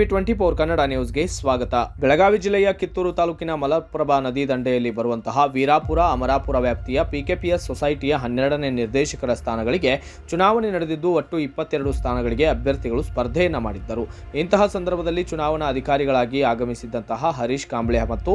TV twenty four Kannada ನ್ಯೂಸ್ಗೆ ಸ್ವಾಗತ. ಬೆಳಗಾವಿ ಜಿಲ್ಲೆಯ ಕಿತ್ತೂರು ತಾಲೂಕಿನ ಮಲಪ್ರಭಾ ನದಿ ದಂಡೆಯಲ್ಲಿ ಬರುವಂತಹ ವೀರಾಪುರ ಅಮರಾಪುರ ವ್ಯಾಪ್ತಿಯ ಪಿಕೆಪಿಎಸ್ ಸೊಸೈಟಿಯ ಹನ್ನೆರಡನೇ ನಿರ್ದೇಶಕರ ಸ್ಥಾನಗಳಿಗೆ ಚುನಾವಣೆ ನಡೆದಿದ್ದು ಒಟ್ಟು ಇಪ್ಪತ್ತೆರಡು ಸ್ಥಾನಗಳಿಗೆ ಅಭ್ಯರ್ಥಿಗಳು ಸ್ಪರ್ಧೆಯನ್ನು ಮಾಡಿದ್ದರು. ಇಂತಹ ಸಂದರ್ಭದಲ್ಲಿ ಚುನಾವಣಾ ಅಧಿಕಾರಿಗಳಾಗಿ ಆಗಮಿಸಿದ್ದಂತಹ ಹರೀಶ್ ಕಾಂಬ್ಳೆ ಮತ್ತು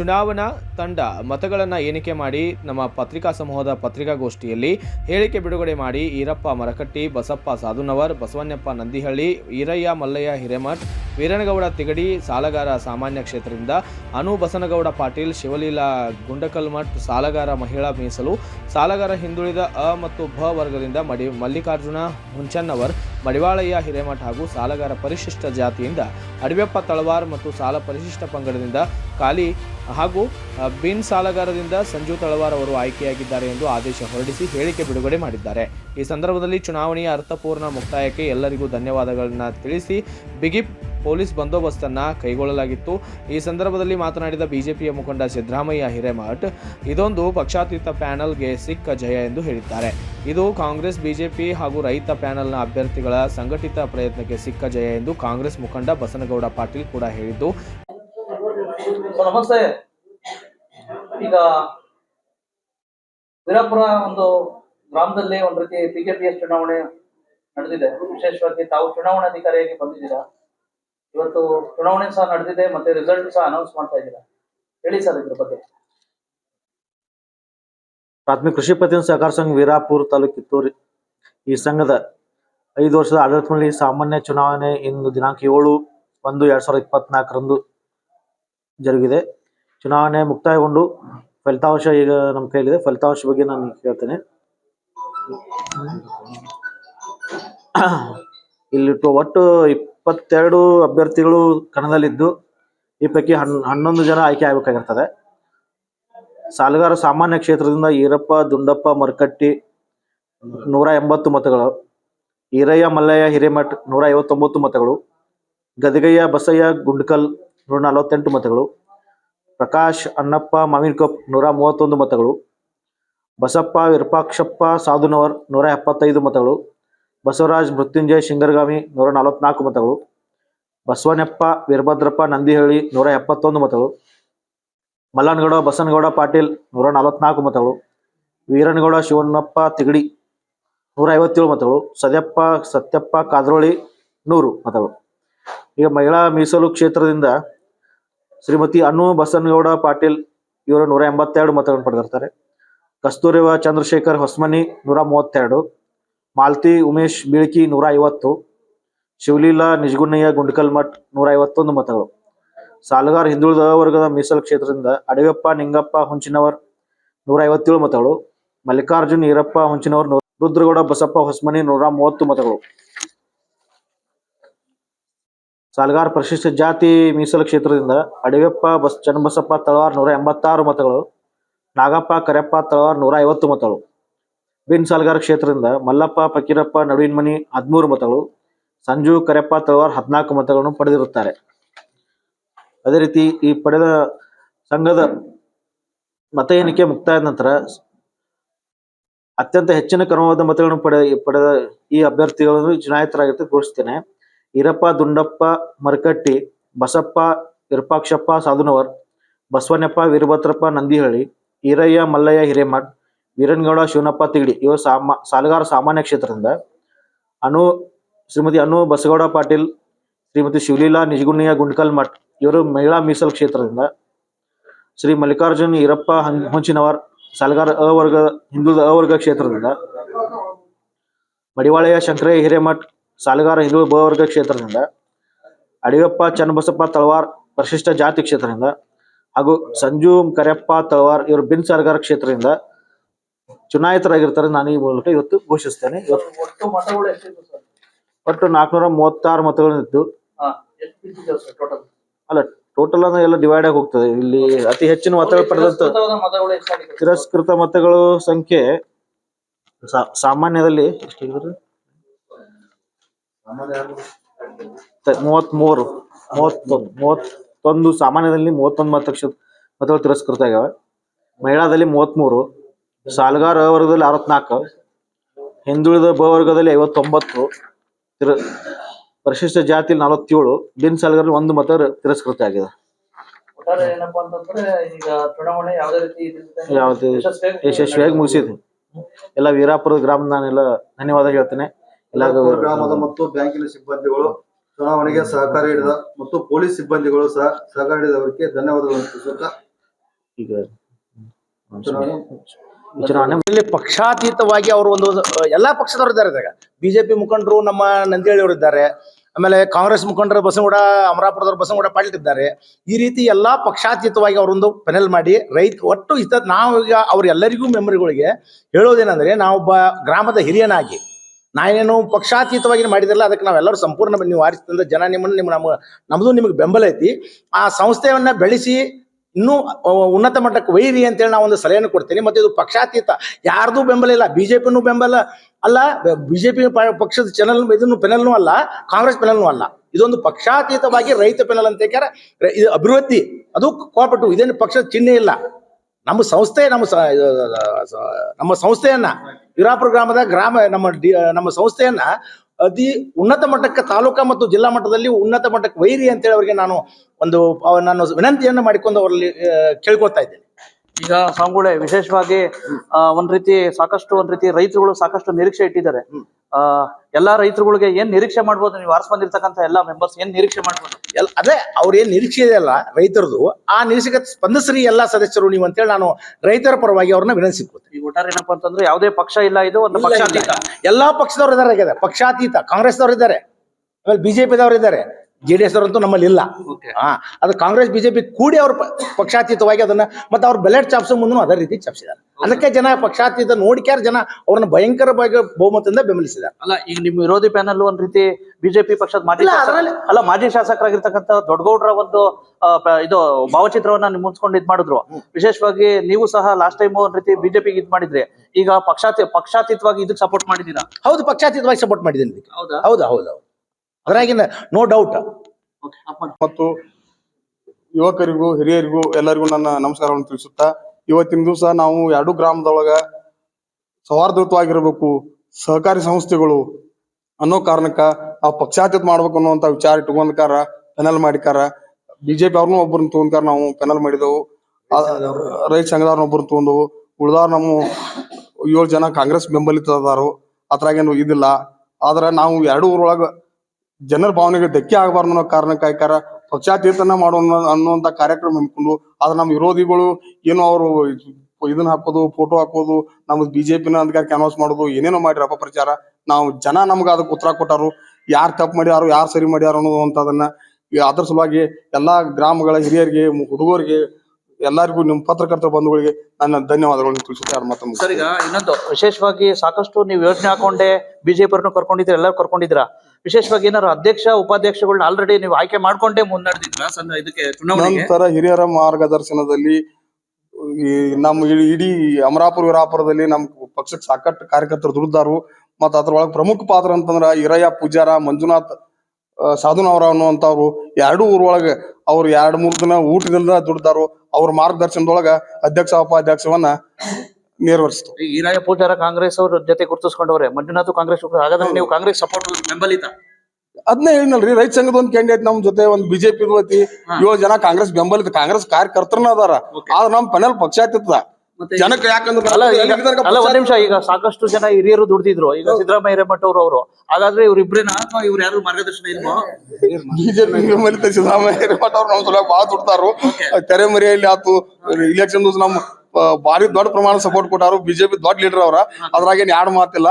ಚುನಾವಣಾ ತಂಡ ಮತಗಳನ್ನು ಎಣಿಕೆ ಮಾಡಿ ನಮ್ಮ ಪತ್ರಿಕಾ ಸಮೂಹದ ಪತ್ರಿಕಾಗೋಷ್ಠಿಯಲ್ಲಿ ಹೇಳಿಕೆ ಬಿಡುಗಡೆ ಮಾಡಿ ಈರಪ್ಪ ಮರಕಟ್ಟಿ, ಬಸಪ್ಪ ಸಾಧುನವರ್, ಬಸವಣ್ಣಪ್ಪ ನಂದಿಹಳ್ಳಿ, ಈರಯ್ಯ ಮಲ್ಲಯ್ಯ ಹಿರೇಮಠ್ ವೀರನಗೌಡ ತಿಗಡಿ, ಸಾಲಗಾರ ಸಾಮಾನ್ಯ ಕ್ಷೇತ್ರದಿಂದ ಅನು ಬಸನಗೌಡ ಪಾಟೀಲ್, ಶಿವಲೀಲಾ ಗುಂಡಕಲ್ಮಠ್, ಸಾಲಗಾರ ಮಹಿಳಾ ಮೀಸಲು, ಸಾಲಗಾರ ಹಿಂದುಳಿದ ಅ ಮತ್ತು ಭ ವರ್ಗದಿಂದ ಮಡಿ ಮಲ್ಲಿಕಾರ್ಜುನ ಹುಂಚನ್ನವರ್, ಮಡಿವಾಳಯ್ಯ ಹಿರೇಮಠ ಹಾಗೂ ಸಾಲಗಾರ ಪರಿಶಿಷ್ಟ ಜಾತಿಯಿಂದ ಅಡವೆಪ್ಪ ತಳವಾರ್ ಮತ್ತು ಸಾಲ ಪರಿಶಿಷ್ಟ ಪಂಗಡದಿಂದ ಖಾಲಿ ಹಾಗೂ ಬಿನ್ ಸಾಲಗಾರದಿಂದ ಸಂಜು ತಳವಾರ್ ಅವರು ಆಯ್ಕೆಯಾಗಿದ್ದಾರೆ ಎಂದು ಆದೇಶ ಹೊರಡಿಸಿ ಹೇಳಿಕೆ ಬಿಡುಗಡೆ ಮಾಡಿದ್ದಾರೆ. ಈ ಸಂದರ್ಭದಲ್ಲಿ ಚುನಾವಣೆಯ ಅರ್ಥಪೂರ್ಣ ಮುಕ್ತಾಯಕ್ಕೆ ಎಲ್ಲರಿಗೂ ಧನ್ಯವಾದಗಳನ್ನು ತಿಳಿಸಿ ಬಿಗಿ ಪೊಲೀಸ್ ಬಂದೋಬಸ್ತನ್ನು ಕೈಗೊಳ್ಳಲಾಗಿತ್ತು. ಈ ಸಂದರ್ಭದಲ್ಲಿ ಮಾತನಾಡಿದ ಬಿಜೆಪಿಯ ಮುಖಂಡ ಸಿದ್ದರಾಮಯ್ಯ ಹಿರೇಮಠ್, ಇದೊಂದು ಪಕ್ಷಾತೀತ ಪ್ಯಾನಲ್ಗೆ ಸಿಕ್ಕ ಜಯ ಎಂದು ಹೇಳಿದ್ದಾರೆ. ಇದು ಕಾಂಗ್ರೆಸ್, ಬಿಜೆಪಿ ಹಾಗೂ ರೈತ ಪ್ಯಾನಲ್ನ ಅಭ್ಯರ್ಥಿಗಳ ಸಂಘಟಿತ ಪ್ರಯತ್ನಕ್ಕೆ ಸಿಕ್ಕ ಜಯ ಎಂದು ಕಾಂಗ್ರೆಸ್ ಮುಖಂಡ ಬಸನಗೌಡ ಪಾಟೀಲ್ ಕೂಡ ಹೇಳಿದ್ದು. ಈಗ ವೀರಾಪುರ ಒಂದು ಗ್ರಾಮದಲ್ಲಿ ಒಂದು ರೀತಿ ಎಸ್ ಚುನಾವಣೆ ನಡೆದಿದೆ. ವಿಶೇಷವಾಗಿ ತಾವು ಚುನಾವಣಾಧಿಕಾರಿಯಾಗಿ ಬಂದಿದ್ದೀರಾ? ಇವತ್ತು ಚುನಾವಣೆ ಸಹ ನಡೆದಿದೆ, ಮತ್ತೆ ರಿಸಲ್ಟ್ ಸಹ ಅನೌನ್ಸ್ ಮಾಡ್ತಾ ಇದ್ದೀರಾ? ಹೇಳಿ ಸರ್ ಇದ್ರ ಬಗ್ಗೆ. ಪ್ರಾಥಮಿಕ ಕೃಷಿ ಪತ್ತಿನ ಸಹಕಾರ ಸಂಘ ವೀರಾಪುರ ತಾಲೂಕು ಕಿತ್ತೂರು. ಈ ಸಂಘದ ಐದು ವರ್ಷದ ಆಡಳಿತ ಮಂಡಳಿ ಸಾಮಾನ್ಯ ಚುನಾವಣೆ ಇಂದು ದಿನಾಂಕ ಏಳು ಒಂದು ಎರಡ್ ಸಾವಿರದ ಇಪ್ಪತ್ನಾಲ್ಕರಂದು ಜರುಗಿದೆ. ಚುನಾವಣೆ ಮುಕ್ತಾಯಗೊಂಡು ಫಲಿತಾಂಶ ಈಗ ನಮ್ಮ ಕೈಲಿದೆ. ಫಲಿತಾಂಶ ಬಗ್ಗೆ ನಾನು ಹೇಳ್ತೇನೆ ಇಲ್ಲಿ ಒಟ್ಟು ಒಟ್ಟು ಇಪ್ಪತ್ತೆರಡು ಅಭ್ಯರ್ಥಿಗಳು ಕಣದಲ್ಲಿದ್ದು, ಈ ಪೈಕಿ ಹನ್, ಹನ್ನೊಂದು ಜನ ಆಯ್ಕೆ ಆಗಬೇಕಾಗಿರ್ತದೆ. ಸಾಲುಗಾರ ಸಾಮಾನ್ಯ ಕ್ಷೇತ್ರದಿಂದ ಈರಪ್ಪ, ದುಂಡಪ್ಪ, ಮರಕಟ್ಟಿ ನೂರ ಎಂಬತ್ತು ಮತಗಳು. ಈರಯ್ಯ, ಮಲ್ಲಯ್ಯ, ಹಿರೇಮಠ್ ನೂರ ಐವತ್ತೊಂಬತ್ತು ಮತಗಳು. ಗದಗಯ್ಯ, ಬಸಯ್ಯ, ಗುಂಡ್ಕಲ್ ನೂರ ನಲವತ್ತೆಂಟು ಮತಗಳು. ಪ್ರಕಾಶ್, ಅಣ್ಣಪ್ಪ ಮಾವಿನಕೊಪ್ ನೂರ ಮೂವತ್ತೊಂದು ಮತಗಳು. ಬಸಪ್ಪ, ವಿರೂಪಾಕ್ಷಪ್ಪ, ಸಾಧುನವರ್ ನೂರ ಎಪ್ಪತ್ತೈದು ಮತಗಳು. ಬಸವರಾಜ್ ಮೃತ್ಯುಂಜಯ ಶಿಂಗರ್ಗಾಮಿ ನೂರ ನಲವತ್ನಾಲ್ಕು ಮತಗಳು. ಬಸವನಪ್ಪ ವೀರಭದ್ರಪ್ಪ ನಂದಿಹಳ್ಳಿ ನೂರ ಎಪ್ಪತ್ತೊಂದು ಮತಗಳು. ಮಲ್ಲನಗೌಡ, ಬಸನಗೌಡ, ಪಾಟೀಲ್ ನೂರ ನಲವತ್ನಾಲ್ಕು ಮತಗಳು. ವೀರನಗೌಡ ಶಿವಣ್ಣಪ್ಪ ತಿಗಡಿ ನೂರ ಐವತ್ತೇಳು ಮತಗಳು. ಸದ್ಯಪ್ಪ, ಸತ್ಯಪ್ಪ, ಕಾದ್ರೋಳಿ ನೂರು ಮತಗಳು. ಈಗ ಮಹಿಳಾ ಮೀಸಲು ಕ್ಷೇತ್ರದಿಂದ ಶ್ರೀಮತಿ ಅನು ಬಸನಗೌಡ, ಪಾಟೀಲ್ ಇವರು ನೂರ ಎಂಬತ್ತೆರಡು ಮತಗಳನ್ನು ಪಡೆದಿರ್ತಾರೆ. ಕಸ್ತೂರಿವ ಚಂದ್ರಶೇಖರ್ ಹೊಸ್ಮನಿ ನೂರ ಮೂವತ್ತೆರಡು. ಮಾಲ್ತಿ, ಉಮೇಶ್, ಬೀಳ್ಕಿ ನೂರ ಐವತ್ತು, ಶಿವಲೀಲಾ, ನಿಜಗುಣ್ಣಯ್ಯ, ಗುಂಡ್ಕಲ್ ಮಠ್ ನೂರ ಐವತ್ತೊಂದು ಮತಗಳು. ಸಾಲಗಾರ ಹಿಂದುಳಿದ ವರ್ಗದ ಮೀಸಲು ಕ್ಷೇತ್ರದಿಂದ ಅಡವೆಪ್ಪ ನಿಂಗಪ್ಪ, ಹುಂಚಿನವರ್ ನೂರ ಐವತ್ತೇಳು ಮತಗಳು. ಮಲ್ಲಿಕಾರ್ಜುನ್, ಈರಪ್ಪ, ಹುಂಚಿನವರ್ ರುದ್ರಗೌಡ, ಬಸಪ್ಪ, ಹೊಸಮನಿ ನೂರ ಮೂವತ್ತು ಮತಗಳು. ಸಾಲಗಾರ ಪರಿಶಿಷ್ಟ ಜಾತಿ ಮೀಸಲು ಕ್ಷೇತ್ರದಿಂದ ಅಡವೆಪ್ಪ ಬಸ್, ಚನ್ನಬಸಪ್ಪ, ತಳವಾರ್ ನೂರ ಎಂಬತ್ತಾರು ಮತಗಳು. ನಾಗಪ್ಪ ಕರೆಪ್ಪ ತಳವಾರ್ ನೂರ ಐವತ್ತು ಮತಗಳು. ಬಿನ್ ಸಾಲ್ಗಾರ್ ಕ್ಷೇತ್ರದಿಂದ ಮಲ್ಲಪ್ಪ, ಫಕೀರಪ್ಪ ನಡುವಿನ ಮನಿ ಹದಿಮೂರು ಮತಗಳು, ಸಂಜು, ಕರೆಪ್ಪ, ತಳವಾರ್ ಹದಿನಾಲ್ಕು ಮತಗಳನ್ನು ಪಡೆದಿರುತ್ತಾರೆ. ಅದೇ ರೀತಿ ಈ ಪಡೆದ ಸಂಘದ ಮತ ಎಣಿಕೆ ಮುಕ್ತಾಯದ ನಂತರ ಅತ್ಯಂತ ಹೆಚ್ಚಿನ ಕ್ರಮವಾದ ಮತಗಳನ್ನು ಪಡೆ, ಪಡೆದ ಈ ಅಭ್ಯರ್ಥಿಗಳನ್ನು ಚುನಾಯಿತರಾಗಿರುತ್ತೆ ಘೋಷಿಸ್ತೇನೆ. ಈರಪ್ಪ, ದುಂಡಪ್ಪ, ಮರಕಟ್ಟಿ, ಬಸಪ್ಪ, ವಿರೂಪಾಕ್ಷಪ್ಪ ಸಾಧುನವರ್ ಬಸವನಪ್ಪ ವೀರಭದ್ರಪ್ಪ ನಂದಿಹಳ್ಳಿ, ಈರಯ್ಯ, ಮಲ್ಲಯ್ಯ ಹಿರೇಮಠ್ ವೀರನಗೌಡ, ಶಿವನಪ್ಪ, ತಿಗಡಿ ಇವರು ಸಾಮ, ಸಾಲಗಾರ ಸಾಮಾನ್ಯ ಕ್ಷೇತ್ರದಿಂದ. ಅನು, ಶ್ರೀಮತಿ ಅನು ಬಸಗೌಡ ಪಾಟೀಲ್, ಶ್ರೀಮತಿ ಶಿವಲೀಲಾ ನಿಜಗುಣ್ಣಿಯ ಗುಂಡ್ಕಲ್ ಮಠ್, ಇವರು ಮಹಿಳಾ ಮೀಸಲು ಕ್ಷೇತ್ರದಿಂದ. ಶ್ರೀ ಮಲ್ಲಿಕಾರ್ಜುನ್ ಈರಪ್ಪ ಹೊಂಚಿನವರ್, ಸಾಲಗಾರ ಅ ವರ್ಗ ಹಿಂದುಳಿದ ಅ ವರ್ಗ ಕ್ಷೇತ್ರದಿಂದ. ಮಡಿವಾಳಯ್ಯ ಶಂಕರಯ್ಯ ಹಿರೇಮಠ್, ಸಾಲಗಾರ ಹಿಂದುಳಿದ ಬ ವರ್ಗ ಕ್ಷೇತ್ರದಿಂದ. ಅಡಿಯಪ್ಪ ಚನ್ನಬಸಪ್ಪ ತಳವಾರ್, ಪರಿಶಿಷ್ಟ ಜಾತಿ ಕ್ಷೇತ್ರದಿಂದ. ಹಾಗೂ ಸಂಜು ಕರ್ಯಪ್ಪ ತಳವಾರ್ ಇವರು ಬಿನ್ ಸಾಲಗಾರ ಕ್ಷೇತ್ರದಿಂದ. ಚುನಾಯಿತರಾಗಿರ್ತಾರೆ ನಾನು ಈ ಮೂಲಕ ಇವತ್ತು ಘೋಷಿಸ್ತೇನೆ. ಒಟ್ಟು ನಾಲ್ಕುನೂರ ಮೂವತ್ತಾರು ಮತಗಳಿದ್ದು ಅಲ್ಲ ಟೋಟಲ್ ಅನ್ನ ಎಲ್ಲ ಡಿವೈಡ್ ಆಗಿ ಹೋಗ್ತದೆ. ಇಲ್ಲಿ ಅತಿ ಹೆಚ್ಚಿನ ಮತಗಳು ಪಡೆದಂತ ತಿರಸ್ಕೃತ ಮತಗಳ ಸಂಖ್ಯೆ ಸಾಮಾನ್ಯದಲ್ಲಿ ಮೂವತ್ಮೂರು ಮೂವತ್ತೊಂದು ಮೂವತ್ತೊಂದು ಸಾಮಾನ್ಯದಲ್ಲಿ ಮೂವತ್ತೊಂದು ಮತಕ್ಷ ಮತಗಳು ತಿರಸ್ಕೃತ ಆಗ್ಯಾವ ಮಹಿಳಾದಲ್ಲಿ ಮೂವತ್ಮೂರು ಸಾಲಗಾರ ವರ್ಗದಲ್ಲಿ ಅರವತ್ನಾಲ್ಕು ಹಿಂದುಳಿದ ಬ ವರ್ಗದಲ್ಲಿ ಐವತ್ತೊಂಬತ್ತು ತಿರ ಪರಿಶಿಷ್ಟ ಜಾತಿ ನಲವತ್ತೇಳು ಬಿನ್ ಸಾಲಗಾರರು ಒಂದು ಮತ ತಿರಸ್ಕೃತ ಆಗಿದೆ. ಒಟ್ಟಾರೆ ಏನಪ್ಪಾ ಅಂತಂದ್ರೆ ಈಗ ಚುನಾವಣೆ ಯಾವುದೇ ರೀತಿ ಇದಿಲ್ಲದೆ ಯಾವುದೇ ಯಶಸ್ವಿಯಾಗಿ ಯಶಸ್ವಿಯಾಗಿ ಮುಗಿಸಿದ್ವಿ ಎಲ್ಲ ವೀರಾಪುರ ಗ್ರಾಮ ನಾನೆಲ್ಲ ಧನ್ಯವಾದ ಹೇಳ್ತೇನೆ. ಎಲ್ಲ ಗ್ರಾಮದ ಮತ್ತು ಬ್ಯಾಂಕಿನ ಸಿಬ್ಬಂದಿಗಳು ಚುನಾವಣೆಗೆ ಸಹಕಾರ ನೀಡಿದ ಮತ್ತು ಪೊಲೀಸ್ ಸಿಬ್ಬಂದಿಗಳು ಸಹ ಸಹಕಾರ ನೀಡಿದವರಿಗೆ ಧನ್ಯವಾದಗಳು ಈಗ ಚುನಾವಣೆ ಚುನಾವಣೆ ಇಲ್ಲಿ ಪಕ್ಷಾತೀತವಾಗಿ ಅವರು ಒಂದು ಎಲ್ಲಾ ಪಕ್ಷದವರು ಇದ್ದಾರೆ ಇದಾಗ ಬಿಜೆಪಿ ಮುಖಂಡರು ನಮ್ಮ ನಂದಿಹಳ್ಳಿ ಅವರು ಇದ್ದಾರೆ. ಆಮೇಲೆ ಕಾಂಗ್ರೆಸ್ ಮುಖಂಡರು ಬಸವಗೌಡ, ಅಮರಾಪುರದವ್ರ ಬಸವಗೌಡ ಪಾಟೀಲ್ ಇದ್ದಾರೆ. ಈ ರೀತಿ ಎಲ್ಲಾ ಪಕ್ಷಾತೀತವಾಗಿ ಅವರೊಂದು ಪೆನಲ್ ಮಾಡಿ ರೈತ ಒಟ್ಟು ನಾವು ಈಗ ಅವ್ರೆಲ್ಲರಿಗೂ ಮೆಂಬರ್ಗಳಿಗೆ ಹೇಳೋದೇನಂದ್ರೆ ನಾವೊಬ್ಬ ಗ್ರಾಮದ ಹಿರಿಯನಾಗಿ ನಾನೇನು ಪಕ್ಷಾತೀತವಾಗಿ ಮಾಡಿದ್ರಲ್ಲ, ಅದಕ್ಕೆ ನಾವೆಲ್ಲರೂ ಸಂಪೂರ್ಣ ನೀವು ಆರಿಸ್ತಂದ್ರೆ ಜನ ನಿಮ್ಮನ್ನು ನಿಮ್ಮ ನಮ್ಮ ನಮ್ಮದು ನಿಮಗೆ ಬೆಂಬಲ ಐತಿ. ಆ ಸಂಸ್ಥೆಯನ್ನ ಬೆಳೆಸಿ ಇನ್ನೂ ಉನ್ನತ ಮಟ್ಟಕ್ಕೆ ಒಯ್ಯಿರಿ ಅಂತೇಳಿ ನಾವು ಒಂದು ಸಲಹೆಯನ್ನು ಕೊಡ್ತೀನಿ. ಮತ್ತೆ ಇದು ಪಕ್ಷಾತೀತ, ಯಾರ್ದು ಬೆಂಬಲ ಇಲ್ಲ. ಬಿಜೆಪಿನೂ ಬೆಂಬಲ ಅಲ್ಲ, ಬಿಜೆಪಿ ಪಕ್ಷದ ಚಾನಲ್ ಇದನ್ನು ಪೆನಲ್ನೂ ಅಲ್ಲ, ಕಾಂಗ್ರೆಸ್ ಪೆನಲ್ನೂ ಅಲ್ಲ. ಇದೊಂದು ಪಕ್ಷಾತೀತವಾಗಿ ರೈತ ಪೆನಲ್ ಅಂತ. ಇದು ಅಭಿವೃದ್ಧಿ, ಅದು ಕೋಪಟ್ಟು, ಇದೇನು ಪಕ್ಷದ ಚಿಹ್ನೆ ಇಲ್ಲ. ನಮ್ಮ ಸಂಸ್ಥೆ, ನಮ್ಮ ನಮ್ಮ ಸಂಸ್ಥೆಯನ್ನ, ವೀರಾಪುರ ಗ್ರಾಮದ ಗ್ರಾಮ, ನಮ್ಮ ನಮ್ಮ ಸಂಸ್ಥೆಯನ್ನ ಅತಿ ಉನ್ನತ ಮಟ್ಟಕ್ಕೆ ತಾಲೂಕಾ ಮತ್ತು ಜಿಲ್ಲಾ ಮಟ್ಟದಲ್ಲಿ ಉನ್ನತ ಮಟ್ಟಕ್ಕೆ ವೈರಿ ಅಂತೇಳಿ ಅವರಿಗೆ ನಾನು ಒಂದು ನಾನು ವಿನಂತಿಯನ್ನು ಮಾಡಿಕೊಂಡು ಅವರಲ್ಲಿ ಕೇಳ್ಕೊತಾ ಇದ್ದೇನೆ. ಈಗ ಸಾಂಗೋಳೆ ವಿಶೇಷವಾಗಿ ಒಂದು ಒಂದ್ ರೀತಿ ಸಾಕಷ್ಟು ಒಂದ್ ರೀತಿ ರೈತರುಗಳು ಸಾಕಷ್ಟು ನಿರೀಕ್ಷೆ ಇಟ್ಟಿದ್ದಾರೆ. ಆ ಎಲ್ಲಾ ರೈತರುಗಳಿಗೆ ಏನ್ ನಿರೀಕ್ಷೆ ಮಾಡ್ಬೋದು? ನೀವು ಆರ್ಸ್ ಬಂದಿರ್ತಕ್ಕಂಥ ಎಲ್ಲಾ ಮೆಂಬರ್ಸ್ ಏನ್ ನಿರೀಕ್ಷೆ ಮಾಡ್ಬೋದು? ಎಲ್ಲ ಅದೇ ಅವ್ರೇನ್ ನಿರೀಕ್ಷೆ ಇದೆ ಅಲ್ಲ ರೈತರದು ಆ ನಿರೀಕ್ಷೆಗೆ ಸ್ಪಂದಿಸ್ರಿ ಎಲ್ಲಾ ಸದಸ್ಯರು ನೀವು ಅಂತೇಳಿ ನಾನು ರೈತರ ಪರವಾಗಿ ಅವ್ರನ್ನ ವಿನಂತಿಸಿಕೊಳ್ತೀನಿ ಈ ಒಟ್ಟಾರೆ ಏನಪ್ಪಾ ಅಂತಂದ್ರೆ ಯಾವುದೇ ಪಕ್ಷ ಇಲ್ಲ ಇದು ಒಂದು ಪಕ್ಷಾತೀತ. ಎಲ್ಲಾ ಪಕ್ಷದವ್ರು ಇದ್ದಾರೆ ಆಗಿದೆ ಪಕ್ಷಾತೀತ ಕಾಂಗ್ರೆಸ್ದವ್ರು ಇದ್ದಾರೆ. ಆಮೇಲೆ ಬಿಜೆಪಿದವ್ರು ಇದ್ದಾರೆ. ಜೆ ಡಿ ಎಸ್ ಅಂತೂ ನಮ್ಮಲ್ಲಿ ಇಲ್ಲ. ಹಾ ಅದು ಕಾಂಗ್ರೆಸ್ ಬಿಜೆಪಿ ಕೂಡಿ ಅವ್ರ ಪಕ್ಷಾತೀತವಾಗಿ ಅದನ್ನ ಮತ್ತೆ ಅವ್ರ ಬೆಲೆಟ್ ಚಾಪ್ಸೋ ಮುಂದೂ ಅದೇ ರೀತಿ ಚಾಪ್ಸಿದ್ದಾರೆ. ಅದಕ್ಕೆ ಜನ ಪಕ್ಷಾತೀತ ನೋಡಿಕ್ಯಾರ ಜನ ಅವ್ರನ್ನ ಭಯಂಕರವಾಗಿ ಬಹುಮತದಿಂದ ಬೆಂಬಲಿಸಿದ್ದಾರೆ ಅಲ್ಲ ಈಗ ನಿಮ್ ವಿರೋಧಿ ಪ್ಯಾನಲ್ ಒಂದ್ ರೀತಿ ಬಿಜೆಪಿ ಪಕ್ಷದ ಮಾಜಿ ಅಲ್ಲ ಮಾಜಿ ಶಾಸಕರಾಗಿರ್ತಕ್ಕಂಥ ದೊಡ್ಡಗೌಡರ ಒಂದು ಇದು ಭಾವಚಿತ್ರವನ್ನ ನಿಮ್ ಮುಂಚ್ಕೊಂಡು ಇದ್ ಮಾಡಿದ್ರು. ವಿಶೇಷವಾಗಿ ನೀವು ಸಹ ಲಾಸ್ಟ್ ಟೈಮ್ ಒಂದ್ ರೀತಿ ಬಿಜೆಪಿಗೆ ಇದ್ ಮಾಡಿದ್ರಿ. ಈಗ ಪಕ್ಷಾತ ಪಕ್ಷಾತೀತವಾಗಿ ಇದಕ್ಕೆ ಸಪೋರ್ಟ್ ಮಾಡಿದೀರಾ ಹೌದು ಪಕ್ಷಾತೀತವಾಗಿ ಸಪೋರ್ಟ್ ಮಾಡಿದ್ದೀನಿ ಇದಕ್ಕೆ. ಹೌದಾ? ಹೌದು ಹೌದು ಹೌದು. ಅದ್ರಾಗಿನ ನೋ ಡೌಟ್ ಮತ್ತು ಯುವಕರಿಗೂ ಹಿರಿಯರಿಗೂ ಎಲ್ಲರಿಗೂ ನನ್ನ ನಮಸ್ಕಾರವನ್ನು ತಿಳಿಸುತ್ತಾ ಇವತ್ತಿನ ದಿವಸ ನಾವು ಎರಡು ಗ್ರಾಮದೊಳಗ ಸೌಹಾರ್ದಯುತವಾಗಿರ್ಬೇಕು ಸಹಕಾರಿ ಸಂಸ್ಥೆಗಳು ಅನ್ನೋ ಕಾರಣಕ್ಕ ಆ ಪಕ್ಷಾತೀತ ಮಾಡ್ಬೇಕು ಅನ್ನುವಂತ ವಿಚಾರ ಇಟ್ಕೊಂಡ್ಕಾರ ಪೆನಲ್ ಮಾಡಿಕಾರ ಬಿಜೆಪಿ ಅವ್ರನ್ನೂ ಒಬ್ಬರನ್ನ ತಗೊಂಡ್ಕಾರ ನಾವು ಪೆನಲ್ ಮಾಡಿದೆವು. ರೈತ ಸಂಘದವ್ರನ್ನ ಒಬ್ಬರನ್ನ ತಗೊಂಡವು. ಉಳ್ದವ್ರು ನಮ್ಮ ಏಳು ಜನ ಕಾಂಗ್ರೆಸ್ ಬೆಂಬಲಿತ ಅದಾರು ಅದ್ರಾಗೇನು ಇದಿಲ್ಲ. ಆದ್ರೆ ನಾವು ಎರಡು ಊರೊಳಗ ಜನರ ಭಾವನೆಗೆ ಧಕ್ಕೆ ಆಗಬಾರ್ದು ಅನ್ನೋ ಕಾರಣಕ್ಕಾಯ್ಕಾರ ಪಕ್ಷಾತೀತನ ಮಾಡೋ ಅನ್ನುವಂತ ಕಾರ್ಯಕ್ರಮ ಹಮ್ಮಿಕೊಂಡು ಆದ್ರೆ ನಮ್ಮ ವಿರೋಧಿಗಳು ಏನೋ ಅವರು ಇದನ್ನ ಹಾಕೋದು ಫೋಟೋ ಹಾಕೋದು ನಮ್ದು ಬಿಜೆಪಿನ ಅಂತ ಕ್ಯಾನ್ವಾಸ್ ಮಾಡೋದು, ಏನೇನೋ ಮಾಡಿರ ಅಪಪ್ರಚಾರ, ನಾವು ಜನ ನಮ್ಗೆ ಅದಕ್ಕೆ ಉತ್ತರ ಕೊಟ್ಟಾರು. ಯಾರು ತಪ್ಪು ಮಾಡ್ಯಾರು, ಯಾರು ಸರಿ ಮಾಡ್ಯಾರ ಅನ್ನೋದಂತದನ್ನ ಅದನ್ನ ಅದ್ರ ಸಲುವಾಗಿ ಎಲ್ಲಾ ಗ್ರಾಮಗಳ ಹಿರಿಯರಿಗೆ, ಹುಡುಗರಿಗೆ, ಎಲ್ಲರಿಗೂ ನಿಮ್ಮ ಪತ್ರಕರ್ತರ ಬಂಧುಗಳಿಗೆ ನನ್ನ ಧನ್ಯವಾದಗಳನ್ನು ತಿಳಿಸುತ್ತಾರೆ ಮತ್ತೆ ಸರ್, ಈಗ ಇನ್ನೊಂದು, ವಿಶೇಷವಾಗಿ ಸಾಕಷ್ಟು ನೀವು ಯೋಜನೆ ಹಾಕೊಂಡೆ ಬಿಜೆಪಿ ಕರ್ಕೊಂಡಿದ್ರೆ ಎಲ್ಲರೂ ಕರ್ಕೊಂಡಿದ್ದೀರಾ? ವಿಶೇಷವಾಗಿ ಏನಾರು ಅಧ್ಯಕ್ಷ, ಉಪಾಧ್ಯಕ್ಷಗಳನ್ನ ಆಲ್ರೆಡಿ ನೀವು ಆಯ್ಕೆ ಮಾಡ್ಕೊಂಡೇ ಮುನ್ನಡೆದಿದ್ರ ಇದಕ್ಕೆ ಹಿರಿಯರ ಮಾರ್ಗದರ್ಶನದಲ್ಲಿ ಈ ನಮ್ಮ ಇಡೀ- ಅಮರಾಪುರ, ವಿರಾಪುರದಲ್ಲಿ ನಮ್ಮ ಪಕ್ಷಕ್ಕೆ ಸಾಕಷ್ಟು ಕಾರ್ಯಕರ್ತರು ದುಡಿದಾರು. ಮತ್ತ ಅದ್ರೊಳಗೆ ಪ್ರಮುಖ ಪಾತ್ರ ಅಂತಂದ್ರ ಹಿರಯ್ಯ, ಪೂಜಾರ, ಮಂಜುನಾಥ್ ಸಾಧುನ ಸಾಧುನವರ ಅನ್ನುವಂಥವ್ರು. ಎರಡು ಊರೊಳಗೆ ಅವ್ರು ಎರಡ್ ಮೂರ್ ದಿನ ಊಟದಿಂದ ದುಡ್ದಾರು. ಅವ್ರ ಮಾರ್ಗದರ್ಶನದೊಳಗ ಅಧ್ಯಕ್ಷ, ಉಪಾಧ್ಯಕ್ಷವನ್ನ ನಿರ್ವಹಿಸ್ತು ಈ ಈರಾಯ ಪೂಜಾರ ಕಾಂಗ್ರೆಸ್ ಅವ್ರ ಜೊತೆ ಗುರುತಿಸ್ಕೊಂಡವ್ರೆ ಮಂಜುನಾಥ್ ಕಾಂಗ್ರೆಸ್ ಹಾಗಾದ್ರೆ ನೀವು ಕಾಂಗ್ರೆಸ್ ಸಪೋರ್ಟ್ ಬೆಂಬಲಿತ? ಅದನ್ನೇ ಹೇಳಿನಲ್ರಿ ರೈತ ಸಂಘದ ಒಂದು ಕ್ಯಾಂಡಿಡೇಟ್ ನಮ್ ಜೊತೆ ಒಂದು ಬಿಜೆಪಿ ವತಿ ಏಳು ಜನ ಕಾಂಗ್ರೆಸ್ ಬೆಂಬಲಿತ ಕಾಂಗ್ರೆಸ್ ಕಾರ್ಯಕರ್ತರನ್ನ ಅದಾರ. ಆದ್ರ ನಮ್ ಪನೇಲ್ ಪಕ್ಷ ಮತ್ತೆ ಜನಕ್ಕೆ ಯಾಕಂದ್ರೆ ಅಲ್ಲ ಈಗ ಅಲ್ಲ ಒಂದ್ ನಿಮಿಷ ಈಗ ಸಾಕಷ್ಟು ಜನ ಹಿರಿಯರು ದುಡ್ದಿದ್ರು. ಈಗ ಸಿದ್ದರಾಮಯ್ಯ ಹಿರೇಮಠ ಅವರು ಅವರು. ಹಾಗಾದ್ರೆ ಇವ್ರಿಬ್ರೇನ ಅಥವಾ ಇವ್ರು ಯಾರು ಮಾರ್ಗದರ್ಶನ ಇಲ್ವೋ? ಬಿಜೆಪಿ ಸಿದ್ದರಾಮಯ್ಯ ಹಿರೇಮಠ ಅವ್ರು ನಮ್ ಸಲ ಬಾಳ ದುಡ್ತಾರು ತೆರೆ ಮರೆಯಲ್ಲಿ ಆತು. ಇಲೆಕ್ಷನ್ ದಿವಸ ನಮ್ ಆ, ಭಾರಿ ದೊಡ್ಡ ಪ್ರಮಾಣ ಸಪೋರ್ಟ್ ಕೊಟ್ಟಾರು. ಬಿಜೆಪಿ ದೊಡ್ಡ ಲೀಡರ್ ಅವ್ರ. ಅದ್ರಾಗೇನ್ ಯಾಡ್ ಮಾತಿಲ್ಲ.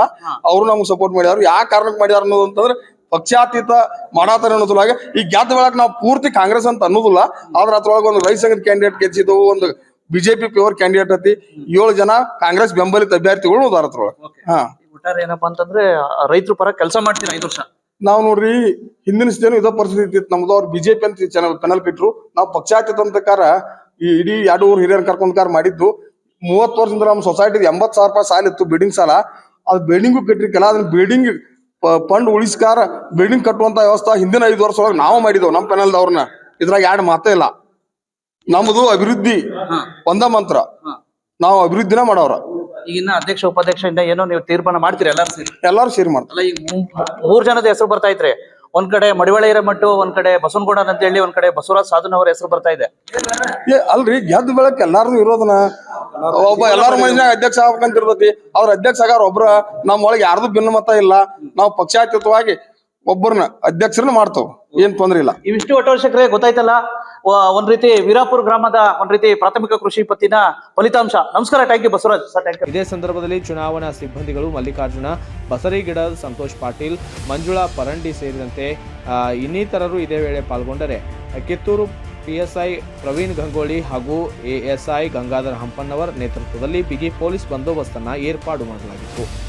ಅವ್ರು ನಮ್ಗೆ ಸಪೋರ್ಟ್ ಮಾಡ್ಯಾರು ಯಾವ ಕಾರಣಕ್ಕೆ ಮಾಡ್ಯಾರ ಅನ್ನೋದು ಅಂತಂದ್ರೆ ಪಕ್ಷಾತೀತ ಮಾಡಾತಾರ ಅನ್ನೋದ್ರೊಳಗೆ ಸಲುವಾಗಿ ಈ ಗೆದ್ದ ಬೆಳಕ್ ನಾವು ಪೂರ್ತಿ ಕಾಂಗ್ರೆಸ್ ಅಂತ ಅನ್ನೋದಿಲ್ಲ. ಆದ್ರ ಅದ್ರೊಳಗೆ ಒಂದು ರೈತ ಸಂಘದ ಕ್ಯಾಂಡಿಡೇಟ್ ಗೆದ್ದಿದ್ದವು ಒಂದು ಬಿಜೆಪಿ ಪ್ಯೂರ್ ಕ್ಯಾಂಡಿಡೇಟ್ ಐತಿ. ಏಳು ಜನ ಕಾಂಗ್ರೆಸ್ ಬೆಂಬಲಿತ ಅಭ್ಯರ್ಥಿಗಳು ಅದ್ರೊಳಗೆ. ಹಾ. ಒಟ್ಟಾರೆ ಏನಪ್ಪಾ ಅಂತಂದ್ರೆ ರೈತರ ಪರ ಕೆಲಸ ಮಾಡ್ತೀನಿ ಐದು ವರ್ಷ. ನಾವು ನೋಡ್ರಿ ಹಿಂದಿನ ಸ್ಥಿತಿ ಇದೋ ಪರಿಸ್ಥಿತಿ ಇತ್ತು ನಮ್ದು ಅವ್ರು ಬಿಜೆಪಿ ಅಂತ ಪೆನಲ್ ಬಿಟ್ರು ನಾವು ಪಕ್ಷಾತೀತ ಅಂತಕಾರ ಈ ಇಡೀ ಎರಡು ಊರು ಹಿರಿಯರ್ ಕರ್ಕೊಂಡ್ಕಾರ ಮಾಡಿದ್ದು. ಮೂವತ್ತು ವರ್ಷದಿಂದ ನಮ್ಮ ಸೊಸೈಟಿ ಎಂಬತ್ ಸಾವಿರ ರೂಪಾಯಿ ಸಾಲ ಇತ್ತು ಬಿಲ್ಡಿಂಗ್ ಸಾಲ. ಅದು ಬಿಲ್ಡಿಂಗು ಕೆಲ ಅದನ್ನ ಬಿಲ್ಡಿಂಗ್ ಫಂಡ್ ಉಳಿಸ್ಕಾರ ಬಿಲ್ಡಿಂಗ್ ಕಟ್ಟುವಂತ ವ್ಯವಸ್ಥೆ ಹಿಂದಿನ ಐದು ವರ್ಷ ಒಳಗೆ ನಾವು ಮಾಡಿದೆವು ನಮ್ಮ ಪೆನಲ್ದವ್ರನ್ನ ಇದ್ರಾಗ ಎರಡು ಮಾತೇ ಇಲ್ಲ. ನಮ್ದು ಅಭಿವೃದ್ಧಿ ಒಂದ ಮಂತ್ರ. ನಾವು ಅಭಿವೃದ್ಧಿನ ಮಾಡವ್ರ. ಈಗ ಇನ್ನ ಅಧ್ಯಕ್ಷ ಉಪಾಧ್ಯಕ್ಷ ಇಂದ ಏನೋ ನೀವು ತೀರ್ಮಾನ ಮಾಡ್ತೀರಿ ಎಲ್ಲರೂ ಸೇರಿ? ಎಲ್ಲಾರು ಸೇರಿ ಮಾಡ್ತಾರೆ ಅಲ್ಲ ಈಗ ಮೂರ್ ಜನದ ಹೆಸರು ಬರ್ತಾ ಇದ್ರೆ ಒಂದ್ ಕಡೆ ಮಡಿವಾಳ ಹಿರೇಮಠು ಒಂದ್ ಕಡೆ ಬಸವನಗೌಡ ಅಂತ ಹೇಳಿ ಒಂದ್ ಕಡೆ ಬಸವರಾಜ್ ಸಾಧನ್ ಅವರ ಹೆಸರು ಬರ್ತಾ ಇದೆ. ಏ ಅಲ್ರಿ ಗೆದ್ದ ಬೆಳಕ್ ಎಲ್ಲಾರ್ದು ಇರೋದನ್ನ. ಒಬ್ಬ ಎಲ್ಲಾರ ಮನೆಯಾಗ ಅಧ್ಯಕ್ಷ ಆಗ್ಬೇಕಂತ ಇರ್ತೈತಿ ಅವ್ರ ಅಧ್ಯಕ್ಷ ಆಗಾರ ಒಬ್ರ ನಮ್ಮೊಳಗೆ ಒಳಗೆ ಯಾರ್ದು ಭಿನ್ನಮತ ಇಲ್ಲ. ನಾವು ಪಕ್ಷಾತೀತವಾಗಿ ಒಬ್ಬರನ್ನ ಅಧ್ಯಕ್ಷರನ್ನ ಮಾಡ್ತಾವ್. ಏನ್ ತೊಂದ್ರೆ ಇಲ್ಲ. ಇವಿಷ್ಟು ಒಟ್ಟವರ್ಷಕರೇ ಗೊತ್ತಾಯ್ತಲ್ಲ? ವ- ಒಂದ್ ರೀತಿ ವೀರಾಪುರ ಗ್ರಾಮದ ಒಂದ್ ರೀತಿ ಪ್ರಾಥಮಿಕ ಕೃಷಿ ಪತ್ತಿನ ಫಲಿತಾಂಶ. ನಮಸ್ಕಾರ thank you Basavaraj. Sir thank you ಇದೇ ಸಂದರ್ಭದಲ್ಲಿ ಚುನಾವಣಾ ಸಿಬ್ಬಂದಿಗಳು ಮಲ್ಲಿಕಾರ್ಜುನ ಬಸರಿಗಿಡ ಸಂತೋಷ್ ಪಾಟೀಲ್ ಮಂಜುಳಾ ಪರಂಡಿ ಸೇರಿದಂತೆ ಆ, ಇನ್ನಿತರರು ಇದೇ ವೇಳೆ ಪಾಲ್ಗೊಂಡರೆ. ಕಿತ್ತೂರು ಪಿಎಸ್ಐ ಪ್ರವೀಣ್ ಗಂಗೋಳಿ ಹಾಗೂ ಎಎಸ್ಐ ಗಂಗಾಧರ್ ಹಂಪನ್ನವರ್ ನೇತೃತ್ವದಲ್ಲಿ ಬಿಗಿ ಪೊಲೀಸ್ ಬಂದೋಬಸ್ತನ್ನ ಏರ್ಪಾಡು ಮಾಡಲಾಗಿತ್ತು.